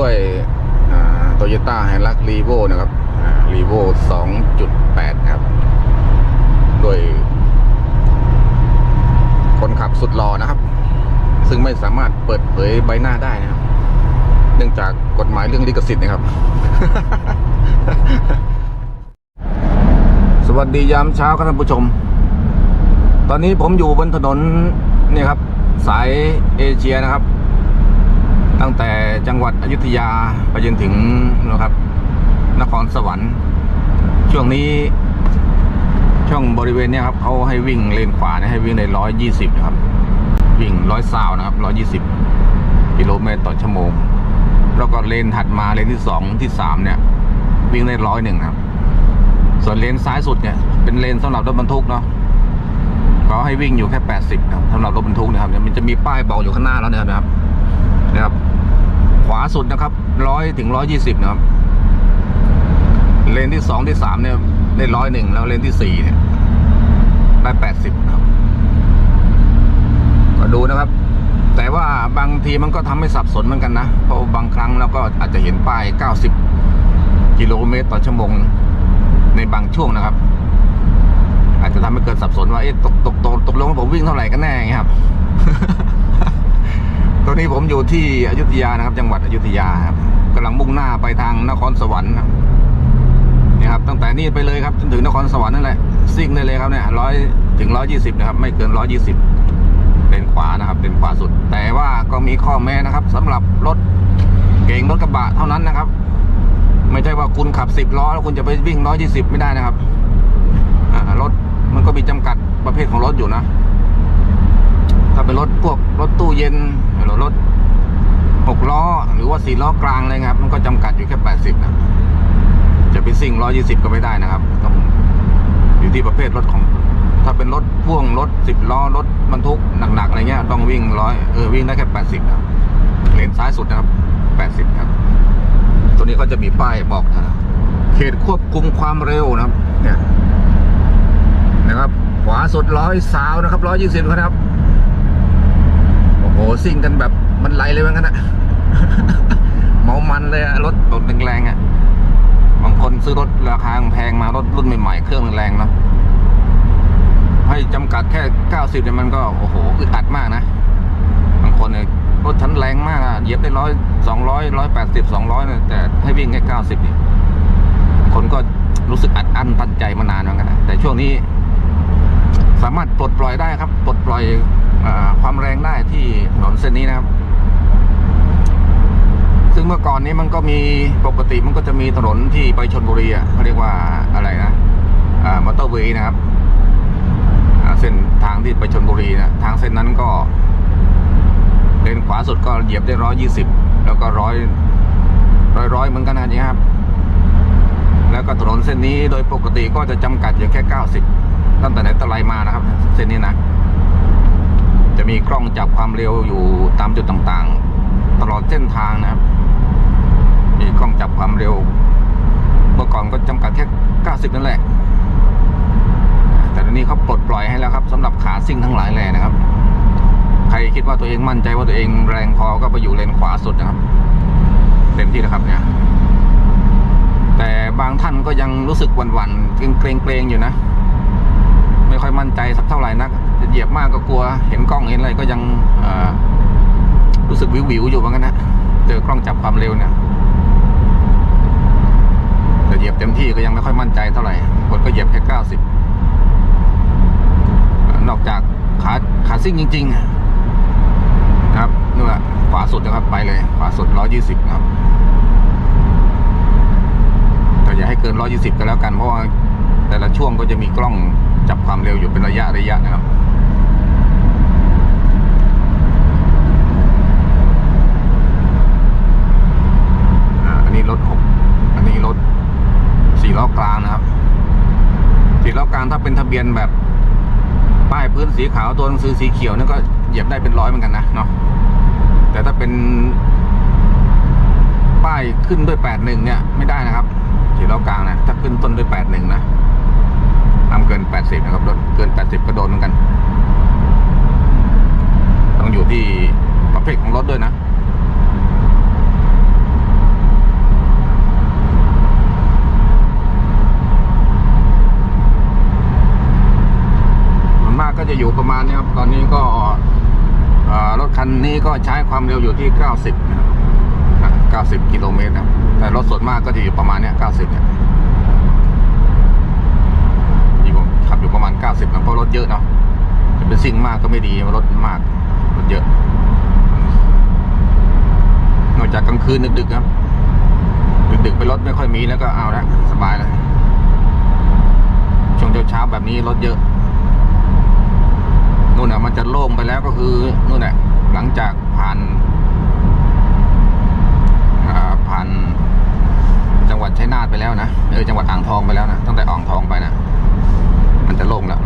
ด้วยโตโยต้าไฮรักรีโวนะครับรีโว2.8นะครับโดยคนขับสุดหล่อนะครับ ซึ่งไม่สามารถเปิดเผยใบหน้าได้นะครับ เนื่องจากกฎหมายเรื่องลิขสิทธิ์นะครับ สวัสดียามเช้าครับท่านผู้ชม ตอนนี้ผมอยู่บนถนนเนี่ยครับ สายเอเชียนะครับ ตั้งแต่จังหวัดอยุธยาไปจนถึงนะครับ นครสวรรค์ ช่วงนี้ช่วงบริเวณเนี้ยครับเขาให้วิ่งเลนขวาเนี่ยให้วิ่งในร้อยยี่สิบนะครับ วิ่งร้อยซาวนะครับร้อยี่สิบกิโลเมตรต่อชั่วโมง แล้วก็เลนถัดมาเลนที่สองที่สามเนี่ย วิ่งได้ร้อยหนึ่งครับ ส่วนเลนซ้ายสุดเนี่ย เป็นเลนสำหรับรถบรรทุกเนาะเขาให้วิ่งอยู่แค่แปดสิบครับสำหรับรถบรรทุกนะครับเนี่ยมันจะมีป้ายบอกอยู่ข้างหน้าแล้วนะครับนะครับนะครับ วาสุดนะครับร้อยถึงร้อยยี่สิบนะครับ เลนที่สองที่สามเนี่ยได้ร้อยหนึ่งแล้วเลนที่สี่เนี่ย ได้แปดสิบครับ ก็ดูนะครับ แต่ว่าบางทีมันก็ทำให้สับสนเหมือนกันนะ เพราะบางครั้งเราก็อาจจะเห็นป้ายเก้าสิบกิโลเมตรต่อชั่วโมง ในบางช่วงนะครับ อาจจะทำให้เกิดสับสนว่าเอ๊ะตกตกตกตกลงผมวิ่งเท่าไหร่กันแน่อย่างครับ ตอนนี้ผมอยู่ที่อยุธยานะครับ จังหวัดอยุธยาครับกำลังมุ่งหน้าไปทางนครสวรรค์ครับนี่ครับตั้งแต่นี่ไปเลยครับจนถึงนครสวรรค์นั่นแหละซิ่งได้เลยครับเนี่ยร้อยถึงร้อยยี่สิบนะครับ ไม่เกินร้อยยี่สิบเลนขวานะครับเลนขวาสุด แต่ว่าก็มีข้อแม้นะครับสำหรับรถเก๋งรถกระบะเท่านั้นนะครับ ไม่ใช่ว่าคุณขับสิบล้อแล้วคุณจะไปวิ่งร้อยยี่สิบไม่ได้นะครับรถมันก็มีจำกัดประเภทของรถอยู่นะ ถ้าเป็นรถพวกรถตู้เย็น หรือรถหกล้อหรือว่าสี่ล้อกลางเงี้ยครับ มันก็จำกัดอยู่แค่แปดสิบนะจะไปซิ่งร้อยี่สิบก็ไม่ได้นะครับ ต้องอยู่ที่ประเภทรถของ ถ้าเป็นรถพ่วงรถสิบล้อรถบรรทุกหนักๆอะไรเงี้ยต้องวิ่งร้อยเออวิ่งได้แค่แปดสิบนะเลนซ้ายสุดนะครับแปดสิบครับ ตัวนี้ก็จะมีป้ายบอกนะครับเขตควบคุมความเร็วนะครับ เนี่ยนะครับ ขวาสุดร้อยสาวนะครับร้อยยี่สิบครับ โอ้โหซิ่งกันแบบมันไหลเลยเหมือนกันนะเมามันเลยอะรถรถแรงๆอะบางคนซื้อรถราคาแพงมารถรุ่นใหม่ๆเครื่องแรงๆเนาะให้จำกัดแค่ 90เนี่ยมันก็โอ้โหอึดอัดมากนะ บางคนเนี่ยรถชั้นแรงมากอะเหยียบได้ร้อยสองร้อยร้อยแปดสิบสองร้อยเนี่ยแต่ให้วิ่งแค่เก้าสิบเนี่ยคนก็รู้สึกอัดอั้นตันใจมานานเหมือนกันนะแต่ช่วงนี้ สามารถปลดปล่อยได้ครับ ปลดปล่อย ความแรงได้ที่ถนนเส้นนี้นะครับ ซึ่งเมื่อก่อนนี้มันก็มีปกติมันก็จะมีถนนที่ไปชนบุรีอะเขาเรียกว่าอะไรนะอ่ามอเตอร์เวย์นะครับเส้นทางที่ไปชนบุรีนะทางเส้นนั้นก็เลนขวาสุดก็เหยียบได้ร้อยยี่สิบแล้วก็ร้อยร้อยร้อยเหมือนกันนะนี่ครับ แล้วก็ถนนเส้นนี้โดยปกติก็จะจำกัดอยู่แค่เก้าสิบตั้งแต่ไหนแต่ไรมานะครับ เส้นนี้นะ จะมีกล้องจับความเร็วอยู่ตามจุดต่างๆ ตลอดเส้นทางนะครับ มีกล้องจับความเร็ว เมื่อก่อนก็จำกัดแค่ 90 นั่นแหละ แต่ตอนนี้เขาปลดปล่อยให้แล้วครับสำหรับขาซิ่งทั้งหลายแหล่นะครับ ใครคิดว่าตัวเองมั่นใจว่าตัวเองแรงพอก็ไปอยู่เลนขวาสุดนะครับ เต็มที่นะครับเนี่ยแต่บางท่านก็ยังรู้สึกหวั่นๆเกรงๆอยู่นะ ไม่ค่อยมั่นใจสักเท่าไหร่นัก เหยียบมากก็กลัว เห็นกล้องเห็นอะไรก็ยังรู้สึกวิวๆอยู่เหมือนกันนะเจอกล้องจับความเร็วเนี่ยแต่เหยียบเต็มที่ก็ยังไม่ค่อยมั่นใจเท่าไหร่คนก็เหยียบแค่เก้าสิบนอกจากขาขาซิ่งจริง ๆ ครับนี่แหละขวาสุดนะครับไปเลย ขวาสุดร้อยี่สิบครับแต่อย่าให้เกินร้อยี่สิบก็แล้วกันเพราะว่าแต่ละช่วงก็จะมีกล้องจับความเร็วอยู่เป็นระยะระยะนะครับ อ่าอันนี้รถหก อันนี้รถสี่ล้อกลางนะครับ สี่ล้อกลางถ้า เป็นทะเบียนแบบป้ายพื้นสีขาวตัวหนังสือสีเขียวนี่ก็เหยียบได้เป็นร้อยเหมือนกันนะเนาะแต่ถ้าเป็น ป้ายขึ้นด้วยแปดหนึ่งเนี่ย ไม่ได้นะครับสี่ล้อกลางนะถ้าขึ้นต้นด้วยแปดหนึ่งนะทำเกินแปดสิบนะครับโดนเกินแปดสิบก็โดนเหมือนกัน ต้องอยู่ที่ประเภทของรถด้วยนะ ความเร็วอยู่ที่ 90นะครับ90 กิโลเมตรนะแต่รถส่วนมากก็จะอยู่ประมาณเนี้ย90เนี่ยนี่ผมขับอยู่ประมาณ 90นะเพราะรถเยอะเนาะจะเป็นซิ่งมากก็ไม่ดีรถมากรถเยอะ นอกจากกลางคืนดึกๆครับดึกๆไปรถไม่ค่อยมีแล้วก็เอาละสบายเลยช่วงเช้าๆแบบนี้รถเยอะนู่นน่ะมันจะโล่งไปแล้วก็คือนู่นน่ะ หลังจากผ่านผ่านจังหวัดชัยนาทไปแล้วนะเออจังหวัดอ่างทองไปแล้วนะตั้งแต่อ่างทองไปนะมันจะโล่งแล้ว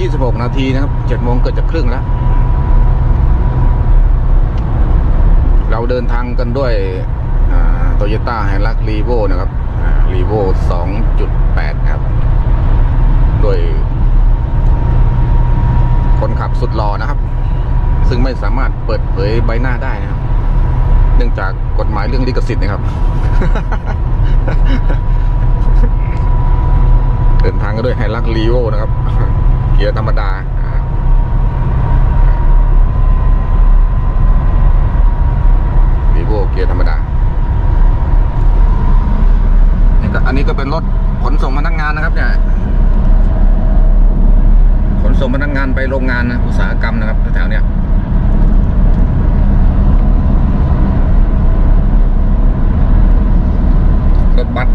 26 นาทีนะครับ7โมงเกือบจะครึ่งแล้ว เราเดินทางกันด้วยโตโยต้าไฮรักรีโวนะครับรีโว2.8 ครับ โดย คนขับสุดหล่อนะครับ ซึ่งไม่สามารถเปิดเผยใบหน้าได้นะครับ เนื่องจากกฎหมายเรื่องลิขสิทธิ์นะครับเดินทางกันด้วยไฮรักรีโวนะครับ เกียร์ธรรมดาวีโวเกียร์ธรรมดานี่ก็อันนี้ก็เป็นรถขนส่งพนักงานนะครับ เนี่ยขนส่งพนักงานไปโรงงานนะอุตสาหกรรมนะครับแถวเนี้ย รถบัส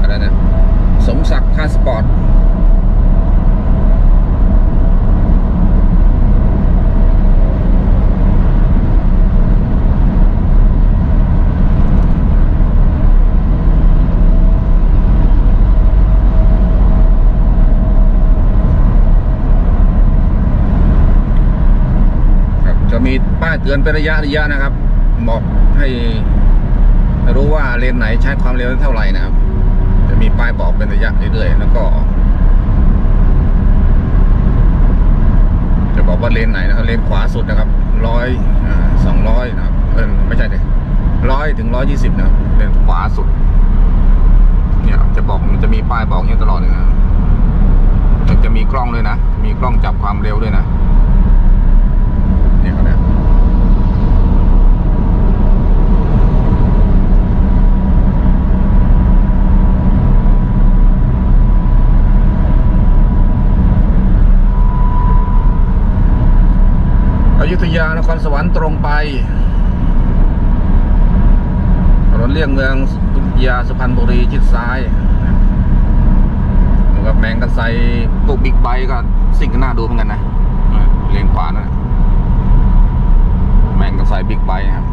อะไรนะสมศักดิ์คาสปอร์ตจะมีป้ายเตือนเป็นระยะระยะนะครับ บอกให้รู้ว่าเลนไหนใช้ความเร็วเท่าไหร่นะครับ มีป้ายบอกเป็นระยะเรื่อยๆแล้วก็ จะบอกว่าเลนไหนนะครับเลนขวาสุดนะครับร้อยสองร้อยนะครับเออไม่ใช่เลยร้อยถึงร้อยยี่สิบนะครับเลนขวาสุด เนี่ยจะบอกมันจะมีป้ายบอกอยู่ตลอดเลยนะมันจะมีกล้องด้วยนะ มีกล้องจับความเร็วด้วยนะ เนี่ยครับเนี่ยอ ยุธยานครสวรรค์ตรงไปถนนเลี่ยงเมืองอยุธยาสุพรรณบุรีชิดซ้ายแล้วก็แมงกะไซพวกบิ๊กไบค์ก็สิ่งก็น่าดูเหมือนกันนะเลนขวานั่นนะแมงกะไซบิ๊กไบค์ครับ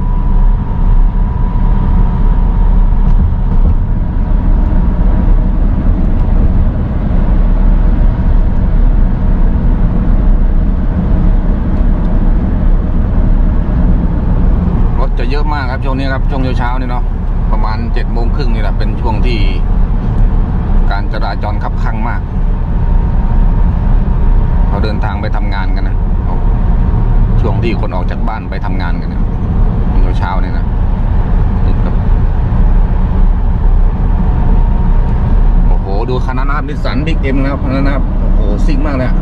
รถจะเยอะมากครับ ช่วงนี้ครับช่วงเช้าๆนี่เนาะประมาณเจ็ดโมงครึ่งนี่แหละเป็นช่วงที่ การจราจรคับข้างมากเราเดินทางไปทำงานกันนะช่วงที่คนออกจากบ้านไปทำงานกันเนี่ยเช้าๆเนี่ยนะโอ้โหดูคันนั้นนะครับนิสสันบิ๊กเอ็มนะครับคันนั้นนะครับโอ้โหซิ่งมากเลยอะ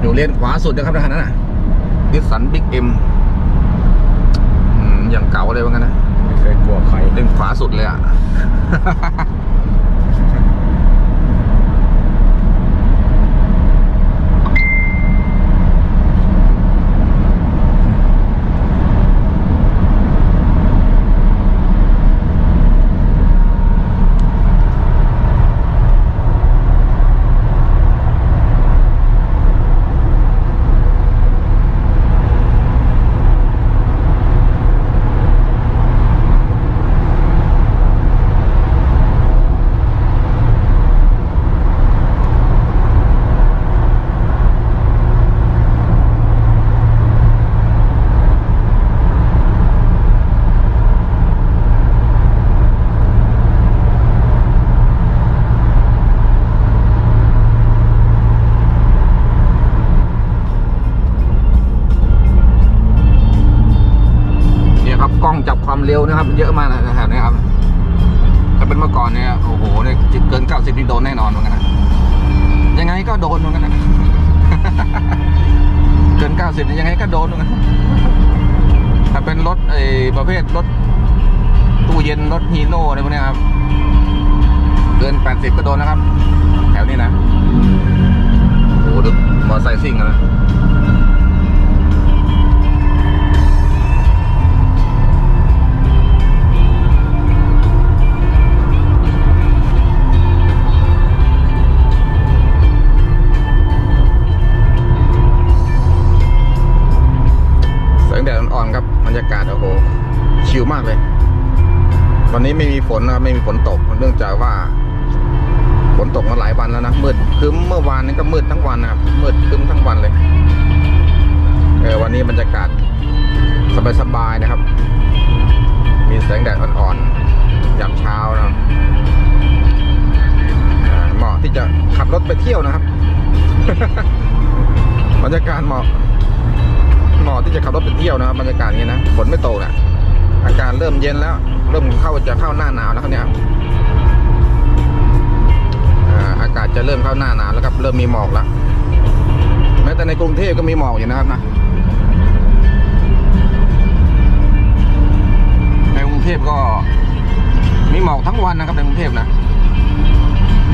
อยู่เลนขวาสุดนะครับคันนั้นน่ะนิสสันบิ๊กเอ็ม อย่างเก่าเลยว่างั้นนะ ไม่เคยกลัวใครเลนขวาสุดเลยอะ นะครับ เยอะมากนะแถวนี้ครับถ้าเป็นเมื่อก่อนเนี่ยโอ้โหเนี่ยเกิน90นี่โดนแน่นอนเหมือนกันนะยังไงก็โดนเหมือนกันนะเกิน90นี่ยังไงก็โดนเหมือนกันถ้าเป็นรถไอ้ประเภทรถตู้เย็นรถฮีโน่อะไรพวกนี้ครับเกิน80ก็โดนนะครับ แถวนี้นะโอ้โหดูมอไซค์ซิ่งอะนะ รับรรยากาศโอ้โหชิลมากเลย วันนี้ไม่มีฝนนะครับไม่มีฝนตกเนื่องจากว่าฝนตกมาหลายวันแล้วนะมืดครึ้มเมื่อวานนี้ก็มืดทั้งวันนะครับมืดครึ้มทั้งวันเลยเออวันนี้บรรยากาศสบายๆนะครับ มีแสงแดดอ่อนๆยามเช้านะครับเหมาะที่จะขับรถไปเที่ยวนะครับ บรรยากาศเหมาะ เหมาะที่จะขับรถไปเที่ยวนะครับบรรยากาศนี้นะฝนไม่ตกนะอากาศเริ่มเย็นแล้ว เริ่มเข้าจะเข้าหน้าหนาวแล้วครับเนี่ยอากาศจะเริ่มเข้าหน้าหนาวแล้วครับเริ่มมีหมอกแล้วแม้แต่ในกรุงเทพก็มีหมอกอยู่นะครับนะในกรุงเทพก็มีหมอกทั้งวันนะครับในกรุงเทพนะ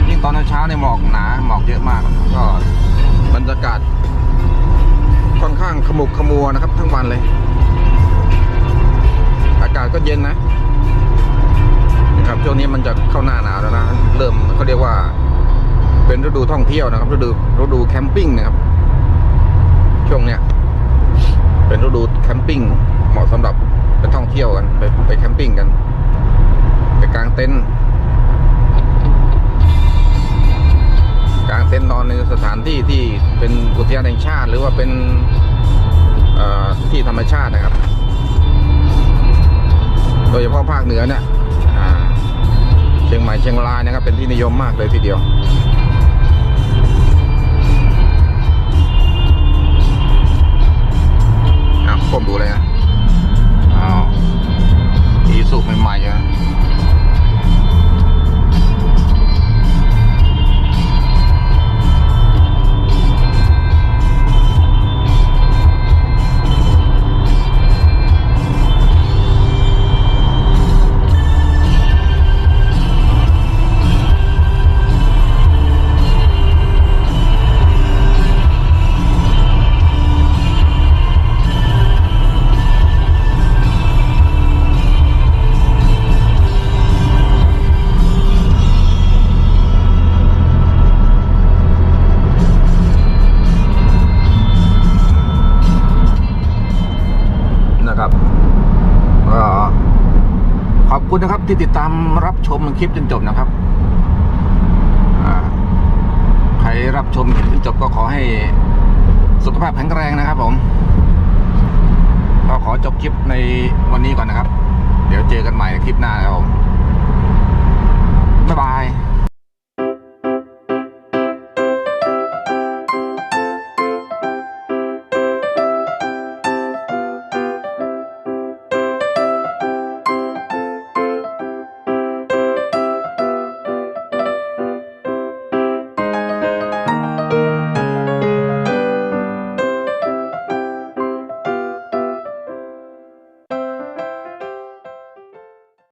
ยิ่งตอนเช้าในหมอกหนาหมอกเยอะมากก็บรรยากาศ มุกขมัวนะครับ ทั้งวันเลย อากาศก็เย็นนะนะครับช่วงนี้มันจะเข้าหน้าหนาวแล้วนะ เริ่มเขาเรียกว่า เป็นฤดูท่องเที่ยวนะครับฤดูฤดูแคมปิ้งนะครับ ช่วงเนี้ยเป็นฤดูแคมปิ้งเหมาะสำหรับไปท่องเที่ยวกันไปไปแคมปิ้งกัน ไปกางเต็นท์กางเต็นท์นอนในสถานที่ที่เป็นอุทยานแห่งชาติ หรือว่าเป็น ที่ธรรมชาตินะครับ โดยเฉพาะภาคเหนือเนี่ยเชียงใหม่เชียงรายนะครับ เป็นที่นิยมมากเลยทีเดียวอ้าวผมดูเลยนะอ้าวอีสุใหม่ๆอะนะ คุณนะครับที่ติดตามรับชมคลิปจนจบนะครับใครรับชมคลิปจนจบก็ขอให้สุขภาพแข็งแรงนะครับผมก็ขอจบคลิปในวันนี้ก่อนนะครับ เดี๋ยวเจอกันใหม่คลิปหน้าครับผม